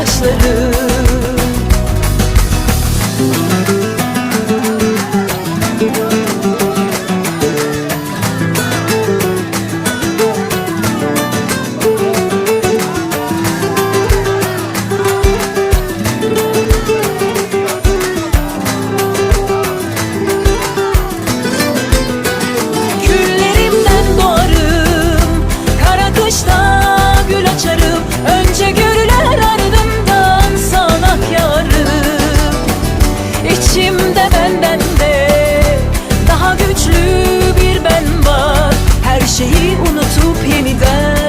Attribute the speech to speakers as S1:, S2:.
S1: başladı Küllerimden doğarım Kara kışta gül açarım. de benden de. Daha güçlü bir ben var. Her şeyi unutup yeniden